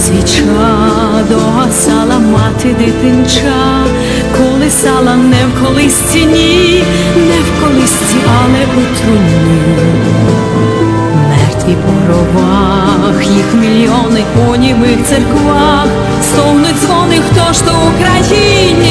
свіча догасала мати дитинча, колисала не в колисці, ні, не в колисці, але у труні. Мертві по ровах, їх мільйони у німих церквах, стогнуть дзвони, хто ж то Україні,